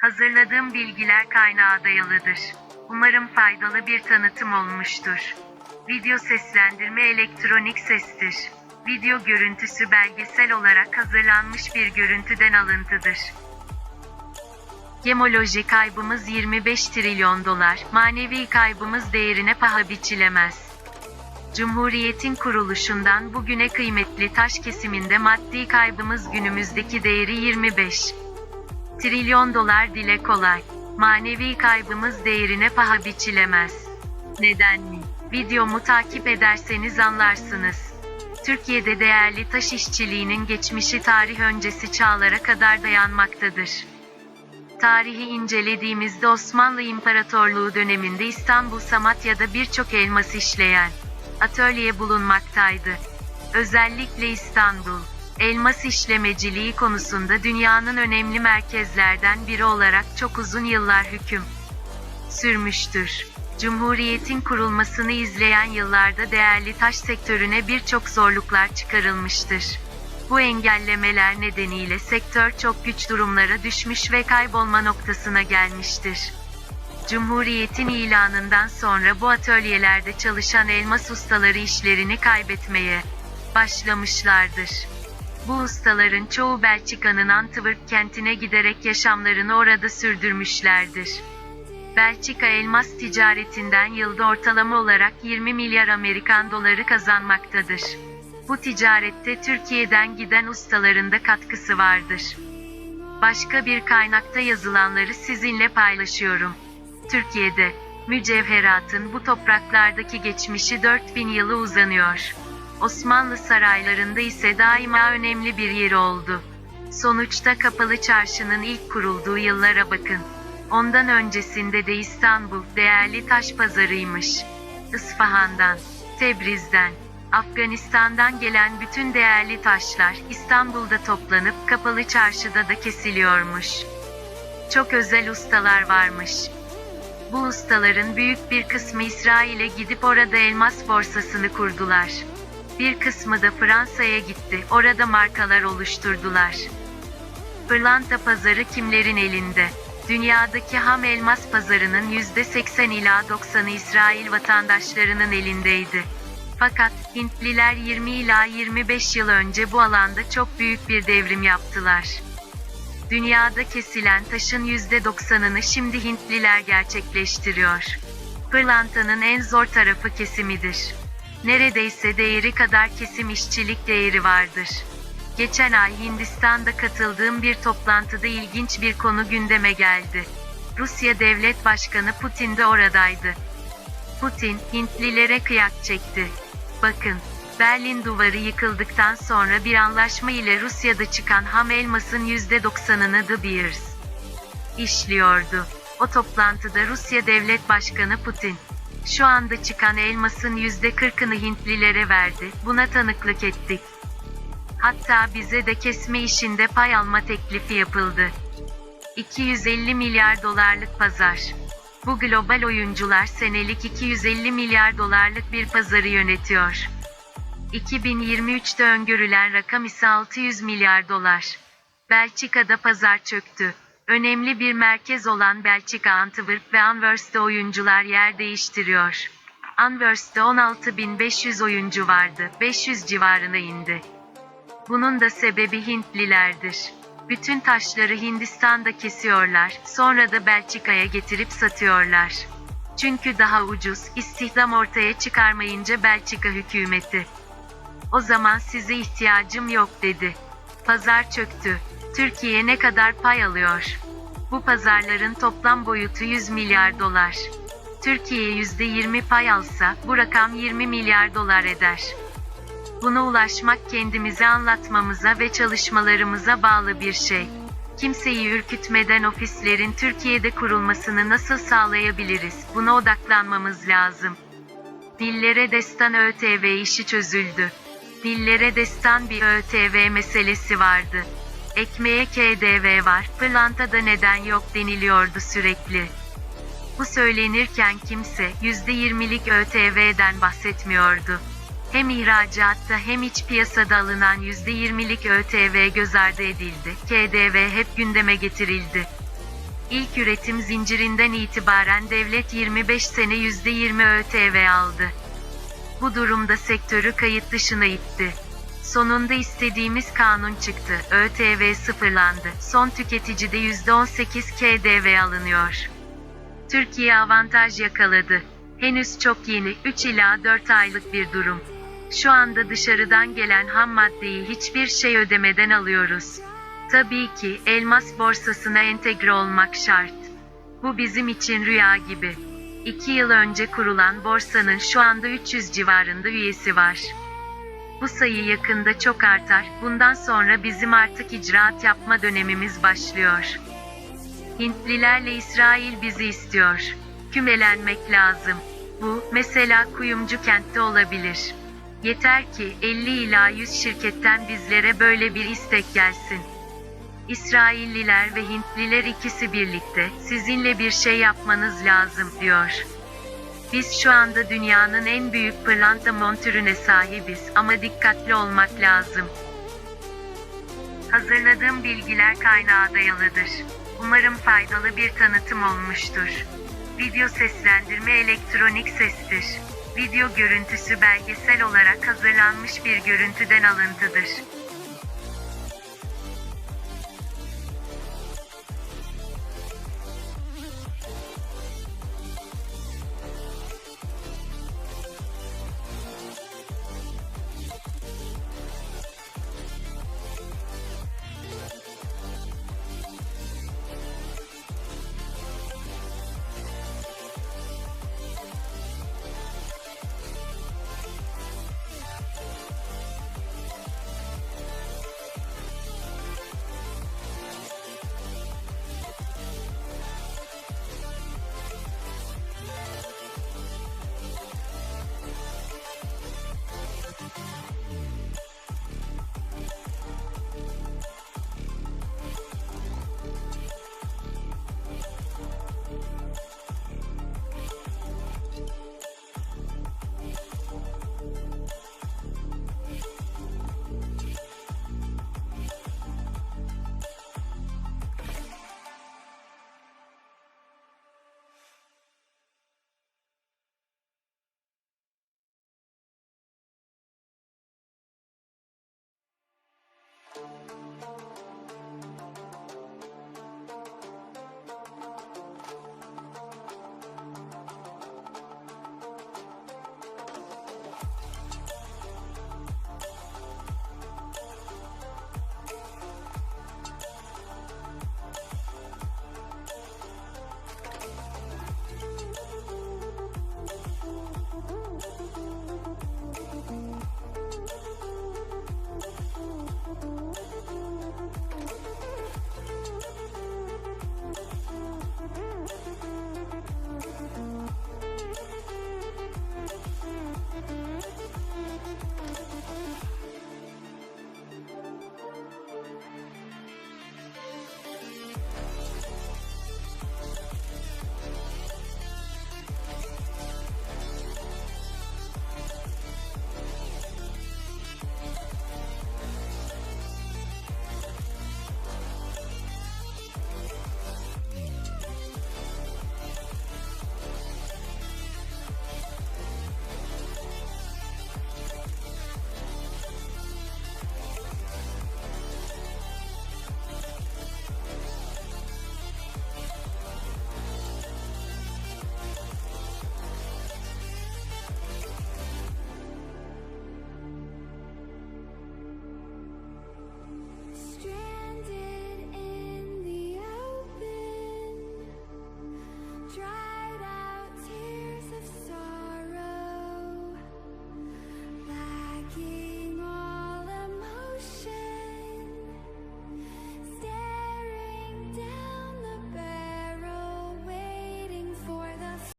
Hazırladığım bilgiler kaynağa dayalıdır. Umarım faydalı bir tanıtım olmuştur. Video seslendirme elektronik sestir. Video görüntüsü belgesel olarak hazırlanmış bir görüntüden alıntıdır. Gemoloji kaybımız 25 trilyon dolar, manevi kaybımız değerine paha biçilemez. Cumhuriyetin kuruluşundan bugüne kıymetli taş kesiminde maddi kaybımız günümüzdeki değeri 25 trilyon dolar dile kolay. Manevi kaybımız değerine paha biçilemez. Neden mi? Videomu takip ederseniz anlarsınız. Türkiye'de değerli taş işçiliğinin geçmişi tarih öncesi çağlara kadar dayanmaktadır. Tarihi incelediğimizde Osmanlı İmparatorluğu döneminde İstanbul Samatya'da birçok elmas işleyen atölye bulunmaktaydı. Özellikle İstanbul, elmas işlemeciliği konusunda dünyanın önemli merkezlerden biri olarak çok uzun yıllar hüküm sürmüştür. Cumhuriyetin kurulmasını izleyen yıllarda değerli taş sektörüne birçok zorluklar çıkarılmıştır. Bu engellemeler nedeniyle sektör çok güç durumlara düşmüş ve kaybolma noktasına gelmiştir. Cumhuriyetin ilanından sonra bu atölyelerde çalışan elmas ustaları işlerini kaybetmeye başlamışlardır. Bu ustaların çoğu Belçika'nın Antwerp kentine giderek yaşamlarını orada sürdürmüşlerdir. Belçika elmas ticaretinden yılda ortalama olarak 20 milyar Amerikan doları kazanmaktadır. Bu ticarette Türkiye'den giden ustaların da katkısı vardır. Başka bir kaynakta yazılanları sizinle paylaşıyorum. Türkiye'de mücevheratın bu topraklardaki geçmişi 4000 yılı uzanıyor. Osmanlı saraylarında ise daima önemli bir yeri oldu. Sonuçta Kapalı Çarşı'nın ilk kurulduğu yıllara bakın. Ondan öncesinde de İstanbul değerli taş pazarıymış. Isfahan'dan, Tebriz'den, Afganistan'dan gelen bütün değerli taşlar İstanbul'da toplanıp Kapalı Çarşı'da da kesiliyormuş. Çok özel ustalar varmış. Bu ustaların büyük bir kısmı İsrail'e gidip orada elmas borsasını kurdular. Bir kısmı da Fransa'ya gitti, orada markalar oluşturdular. Pırlanta pazarı kimlerin elinde? Dünyadaki ham elmas pazarının %80 ila 90'ı İsrail vatandaşlarının elindeydi. Fakat Hintliler 20 ila 25 yıl önce bu alanda çok büyük bir devrim yaptılar. Dünyada kesilen taşın %90'ını şimdi Hintliler gerçekleştiriyor. Pırlantanın en zor tarafı kesimidir. Neredeyse değeri kadar kesim işçilik değeri vardır. Geçen ay Hindistan'da katıldığım bir toplantıda ilginç bir konu gündeme geldi. Rusya Devlet Başkanı Putin de oradaydı. Putin, Hintlilere kıyak çekti. Bakın, Berlin duvarı yıkıldıktan sonra bir anlaşma ile Rusya'da çıkan ham elmasın %90'ını The Beers işliyordu. O toplantıda Rusya Devlet Başkanı Putin, şu anda çıkan elmasın %40'ını Hintlilere verdi, buna tanıklık ettik. Hatta bize de kesme işinde pay alma teklifi yapıldı. 250 milyar dolarlık pazar. Bu global oyuncular senelik 250 milyar dolarlık bir pazarı yönetiyor. 2023'te öngörülen rakam ise 600 milyar dolar. Belçika'da pazar çöktü. Önemli bir merkez olan Belçika Antwerp ve Anvers'te oyuncular yer değiştiriyor. Anvers'te 16.500 oyuncu vardı, 500 civarına indi. Bunun da sebebi Hintlilerdir. Bütün taşları Hindistan'da kesiyorlar, sonra da Belçika'ya getirip satıyorlar. Çünkü daha ucuz, istihdam ortaya çıkarmayınca Belçika hükümeti. O zaman size ihtiyacım yok dedi. Pazar çöktü. Türkiye ne kadar pay alıyor? Bu pazarların toplam boyutu 100 milyar dolar. Türkiye %20 pay alsa, bu rakam 20 milyar dolar eder. Buna ulaşmak kendimize anlatmamıza ve çalışmalarımıza bağlı bir şey. Kimseyi ürkütmeden ofislerin Türkiye'de kurulmasını nasıl sağlayabiliriz? Buna odaklanmamız lazım. Dillere destan ÖTV işi çözüldü. Dillere destan bir ÖTV meselesi vardı. Ekmeğe KDV var, pırlantada neden yok deniliyordu sürekli. Bu söylenirken kimse %20'lik ÖTV'den bahsetmiyordu. Hem ihracatta hem iç piyasada alınan %20'lik ÖTV göz ardı edildi. KDV hep gündeme getirildi. İlk üretim zincirinden itibaren devlet 25 sene %20 ÖTV aldı. Bu durumda sektörü kayıt dışına itti. Sonunda istediğimiz kanun çıktı. ÖTV sıfırlandı. Son tüketicide %18 KDV alınıyor. Türkiye avantaj yakaladı. Henüz çok yeni, 3 ila 4 aylık bir durum. Şu anda dışarıdan gelen ham maddeyi hiçbir şey ödemeden alıyoruz. Tabii ki elmas borsasına entegre olmak şart. Bu bizim için rüya gibi. 2 yıl önce kurulan borsanın şu anda 300 civarında üyesi var. Bu sayı yakında çok artar. Bundan sonra bizim artık icraat yapma dönemimiz başlıyor. Hintlilerle İsrail bizi istiyor. Kümelenmek lazım. Bu, mesela Kuyumcu kentte olabilir. Yeter ki 50 ila 100 şirketten bizlere böyle bir istek gelsin. İsrailliler ve Hintliler ikisi birlikte sizinle bir şey yapmanız lazım diyor. Biz şu anda dünyanın en büyük pırlanta montürüne sahibiz ama dikkatli olmak lazım. Hazırladığım bilgiler kaynağa dayalıdır. Umarım faydalı bir tanıtım olmuştur. Video seslendirme elektronik sestir. Video görüntüsü belgesel olarak hazırlanmış bir görüntüden alıntıdır. try.